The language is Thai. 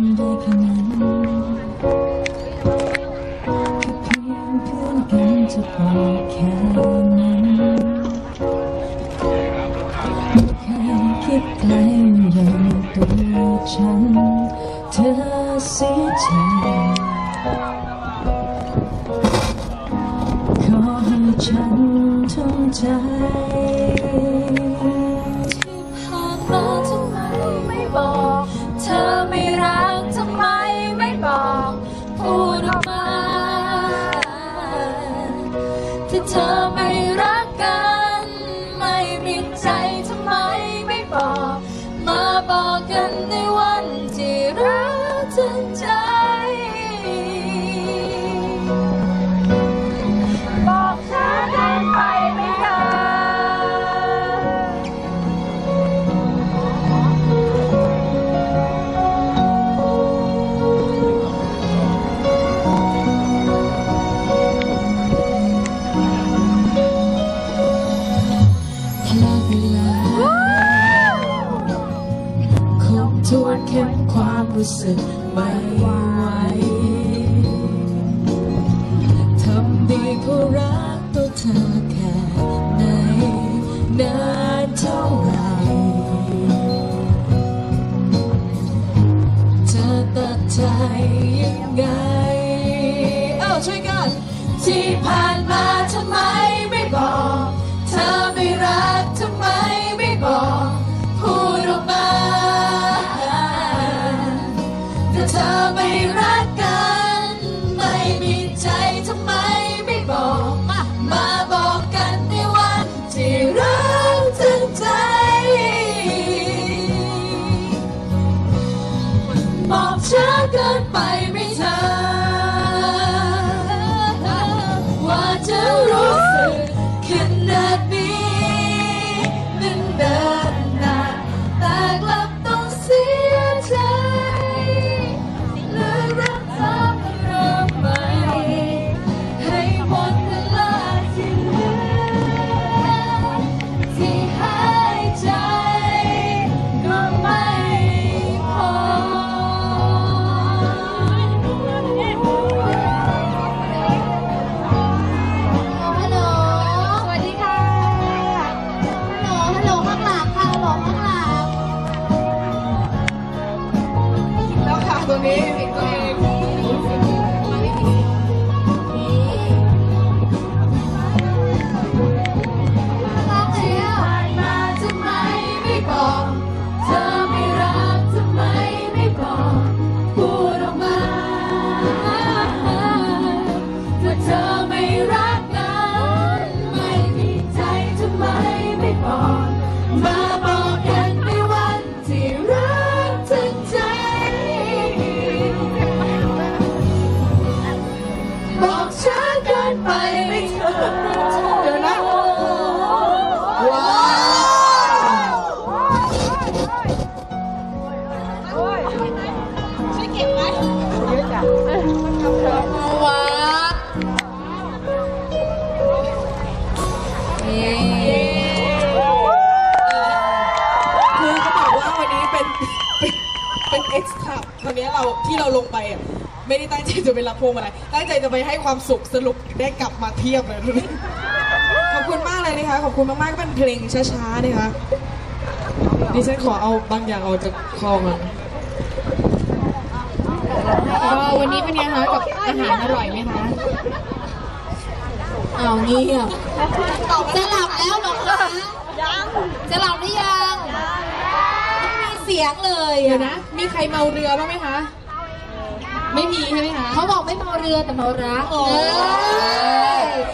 แค่เพื่อนกันจะพอแค่นั้นแค่คิดอยู่ตัวฉัน เธอเสียใจขอให้ฉันทุ่มใจ ทวนเข็มความรู้สึกไม่ไหวทำดีเพราะรักตัวเธอแค่ไหนนานเท่าไหรเธอตัดใจยังไง เอ้าช่วยกัน ที่ผ่านมาทำไม เราที่เราลงไปอะไม่ได้ตั้งใจจะไปรับพวงมาลัยตั้งใจจะไปให้ความสุขสรุปได้กลับมาเทียบเลยขอบคุณมากเลยนะคะขอบคุณมากๆก็เป็นเพลงช้าๆนะคะดิฉันขอเอาบางอย่างออกจากคอก่อนก็วันนี้เป็นไงคะกับอาหารอร่อยไหมคะเอาเงียบจะหลับแล้วเหรอคะยังจะหลับหรือยังไม่มีเสียงเลยเดี๋ยอะวนะ มีใครเมาเรือบ้างไหมคะ ไม่มีใช่ไหมคะ เขาบอกไม่เมาเรือแต่เมารักโอ้เออ